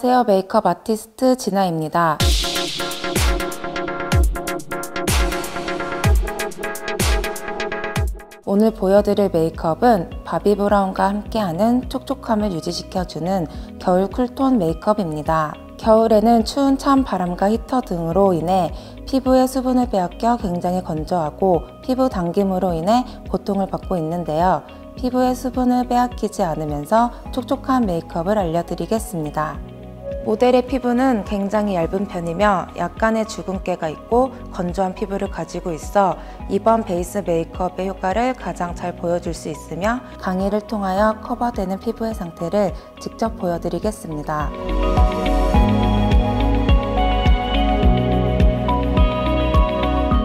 안녕하세요. 메이크업 아티스트 진아입니다. 오늘 보여드릴 메이크업은 바비 브라운과 함께하는 촉촉함을 유지시켜주는 겨울 쿨톤 메이크업입니다. 겨울에는 추운 찬 바람과 히터 등으로 인해 피부의 수분을 빼앗겨 굉장히 건조하고 피부 당김으로 인해 고통을 받고 있는데요. 피부의 수분을 빼앗기지 않으면서 촉촉한 메이크업을 알려드리겠습니다. 모델의 피부는 굉장히 얇은 편이며 약간의 주근깨가 있고 건조한 피부를 가지고 있어 이번 베이스 메이크업의 효과를 가장 잘 보여줄 수 있으며 강의를 통하여 커버되는 피부의 상태를 직접 보여드리겠습니다.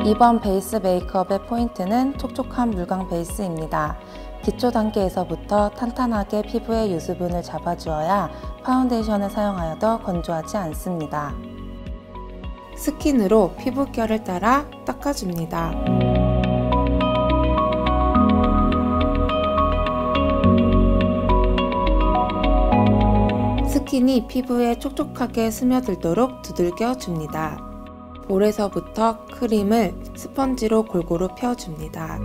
이번 베이스 메이크업의 포인트는 촉촉한 물광 베이스입니다. 기초 단계에서부터 탄탄하게 피부의 유수분을 잡아주어야 파운데이션을 사용하여도 건조하지 않습니다. 스킨으로 피부결을 따라 닦아줍니다. 스킨이 피부에 촉촉하게 스며들도록 두들겨 줍니다. 볼에서부터 크림을 스펀지로 골고루 펴줍니다.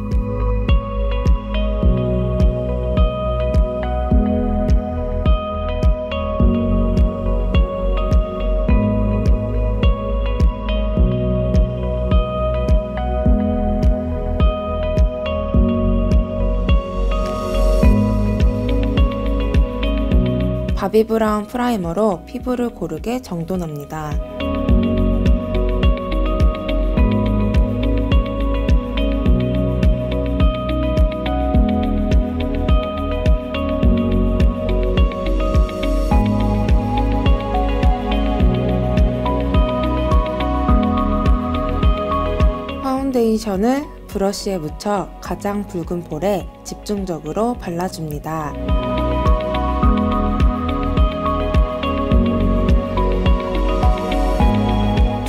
바비 브라운 프라이머로 피부를 고르게 정돈합니다. 파운데이션을 브러쉬에 묻혀 가장 붉은 볼에 집중적으로 발라줍니다.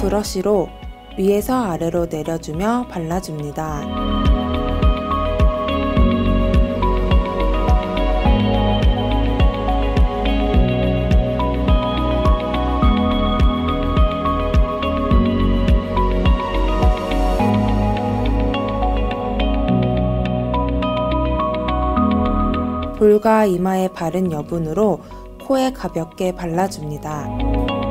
브러쉬로 위에서 아래로 내려주며 발라줍니다. 볼과 이마에 바른 여분으로 코에 가볍게 발라줍니다.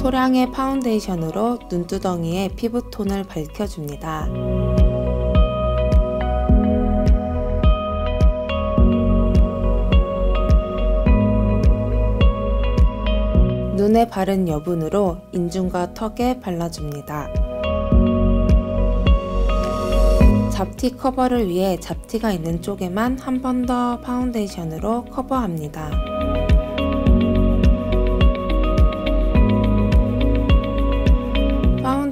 소량의 파운데이션으로 눈두덩이에 피부톤을 밝혀줍니다. 눈에 바른 여분으로 인중과 턱에 발라줍니다. 잡티 커버를 위해 잡티가 있는 쪽에만 한 번 더 파운데이션으로 커버합니다.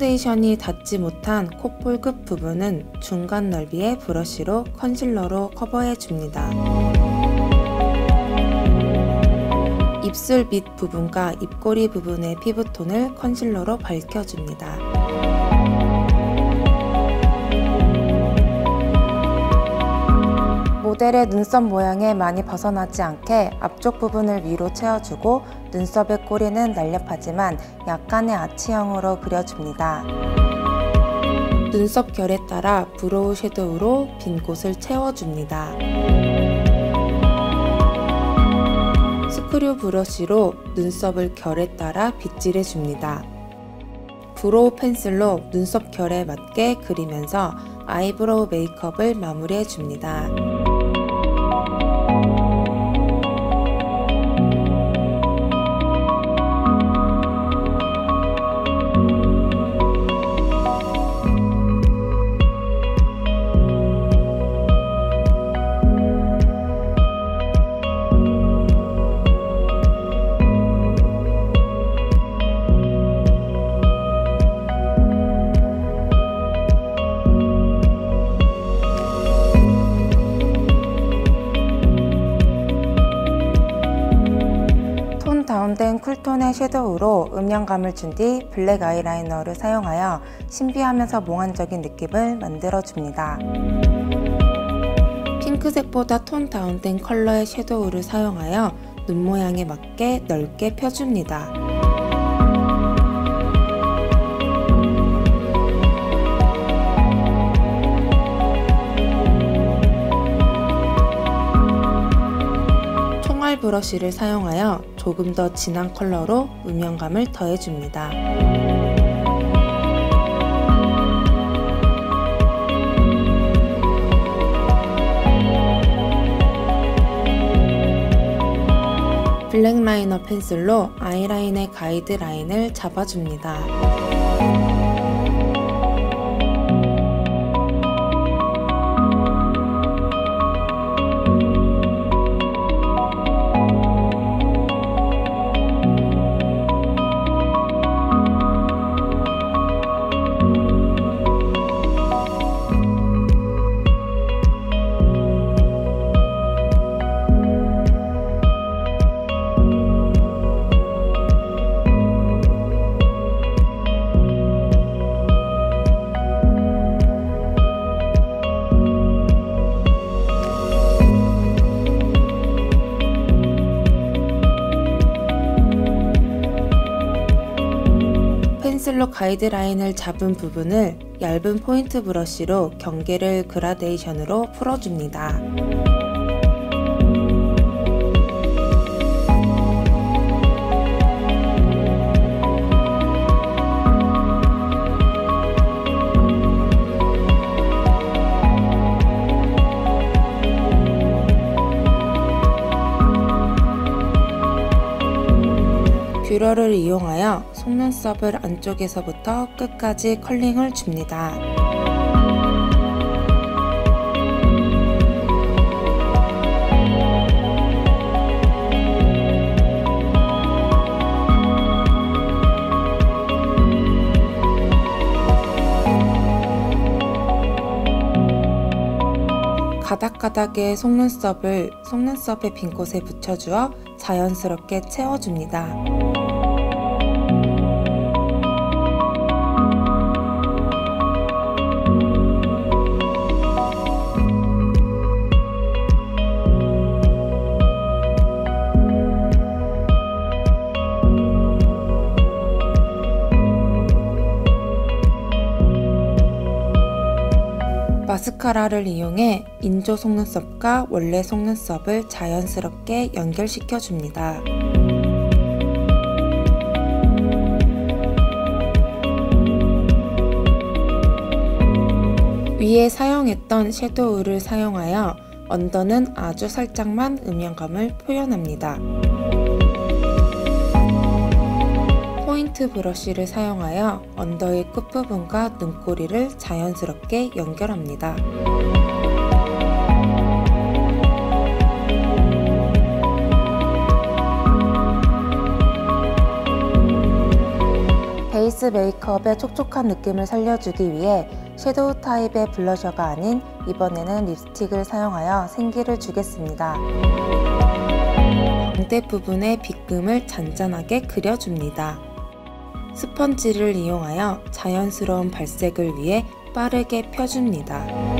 파운데이션이 닿지 못한 콧볼 끝 부분은 중간 넓이의 브러쉬로 컨실러로 커버해 줍니다. 입술 밑 부분과 입꼬리 부분의 피부톤을 컨실러로 밝혀줍니다. 모델의 눈썹 모양에 많이 벗어나지 않게 앞쪽 부분을 위로 채워주고 눈썹의 꼬리는 날렵하지만 약간의 아치형으로 그려줍니다. 눈썹 결에 따라 브로우 섀도우로 빈 곳을 채워줍니다. 스크류 브러쉬로 눈썹을 결에 따라 빗질해줍니다. 브로우 펜슬로 눈썹 결에 맞게 그리면서 아이브로우 메이크업을 마무리해줍니다. 쿨톤의 섀도우로 음영감을 준 뒤 블랙 아이라이너를 사용하여 신비하면서 몽환적인 느낌을 만들어줍니다. 핑크색보다 톤 다운된 컬러의 섀도우를 사용하여 눈 모양에 맞게 넓게 펴줍니다. 브러쉬를 사용하여 조금 더 진한 컬러로 음영감을 더해줍니다. 블랙 라이너 펜슬로 아이라인의 가이드 라인을 잡아줍니다. 펜슬로 가이드라인을 잡은 부분을 얇은 포인트 브러쉬로 경계를 그라데이션으로 풀어줍니다. 뷰러를 이용하여 속눈썹을 안쪽에서부터 끝까지 컬링을 줍니다. 가닥가닥의 속눈썹을 속눈썹의 빈 곳에 붙여주어 자연스럽게 채워줍니다. 마스카라를 이용해 인조 속눈썹과 원래 속눈썹을 자연스럽게 연결시켜 줍니다. 위에 사용했던 섀도우를 사용하여 언더는 아주 살짝만 음영감을 표현합니다. 포인트 브러쉬를 사용하여 언더의 끝부분과 눈꼬리를 자연스럽게 연결합니다. 베이스 메이크업의 촉촉한 느낌을 살려주기 위해 섀도우 타입의 블러셔가 아닌 이번에는 립스틱을 사용하여 생기를 주겠습니다. 광대 부분에 빗금을 잔잔하게 그려줍니다. 스펀지를 이용하여 자연스러운 발색을 위해 빠르게 펴줍니다.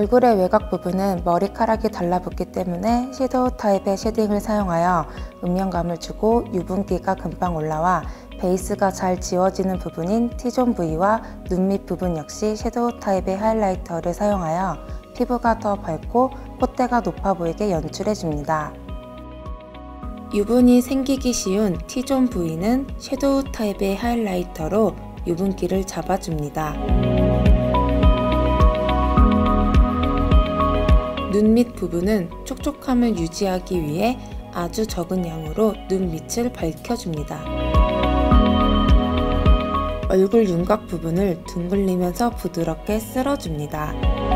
얼굴의 외곽 부분은 머리카락이 달라붙기 때문에 섀도우 타입의 쉐딩을 사용하여 음영감을 주고 유분기가 금방 올라와 베이스가 잘 지워지는 부분인 T존 부위와 눈 밑 부분 역시 섀도우 타입의 하이라이터를 사용하여 피부가 더 밝고 콧대가 높아 보이게 연출해줍니다. 유분이 생기기 쉬운 T존 부위는 섀도우 타입의 하이라이터로 유분기를 잡아줍니다. 눈 밑 부분은 촉촉함을 유지하기 위해 아주 적은 양으로 눈 밑을 밝혀줍니다. 얼굴 윤곽 부분을 둥글리면서 부드럽게 쓸어줍니다.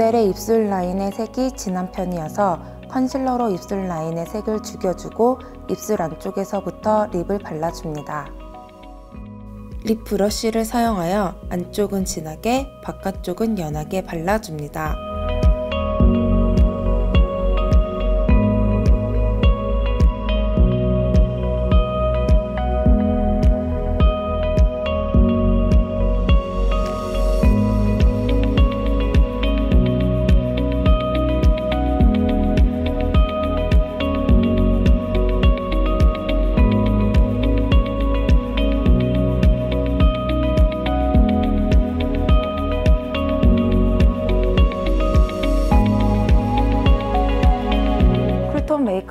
모델의 입술 라인의 색이 진한 편이어서 컨실러로 입술 라인의 색을 죽여주고 입술 안쪽에서부터 립을 발라줍니다. 립 브러쉬를 사용하여 안쪽은 진하게 바깥쪽은 연하게 발라줍니다.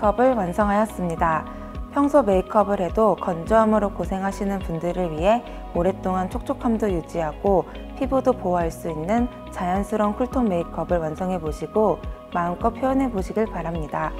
메이크업을 완성하였습니다. 평소 메이크업을 해도 건조함으로 고생하시는 분들을 위해 오랫동안 촉촉함도 유지하고 피부도 보호할 수 있는 자연스러운 쿨톤 메이크업을 완성해 보시고 마음껏 표현해 보시길 바랍니다.